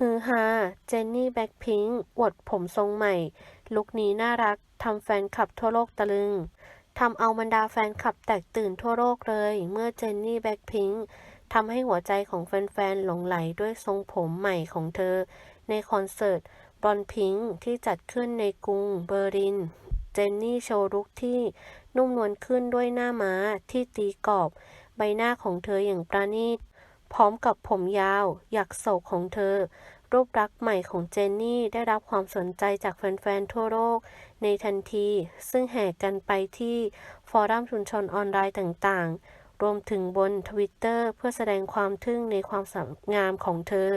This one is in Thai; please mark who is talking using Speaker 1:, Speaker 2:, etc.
Speaker 1: ฮือฮา เจนนี่แบล็คพิงค์อวดผมทรงใหม่ ลุคนี้น่ารัก ทำแฟนคลับทั่วโลกตะลึง ทำเอาบรรดาแฟนคลับแตกตื่นทั่วโลกเลย เมื่อเจนนี่แบล็คพิงค์ทำให้หัวใจของแฟนๆ หลงไหลด้วยทรงผมใหม่ของเธอ ในคอนเสิร์ตบอลพิงค์ที่จัดขึ้นในกรุงเบอร์ลิน เจนนี่โชว์ลุคที่นุ่มนวลขึ้นด้วยหน้าม้าที่ตีกรอบ ใบหน้าของเธออย่างประณีต พร้อมกับผมยาว หยักโศกของเธอ รูปลักษณ์ใหม่ของเจนนี่ได้รับความสนใจจากแฟนๆ ทั่วโลก ในทันที ซึ่งแห่กันไปที่ฟอรัมชุมชนออนไลน์ต่างๆ รวมถึงบนทวิตเตอร์เพื่อแสดงความทึ่งในความสวยงามของเธอ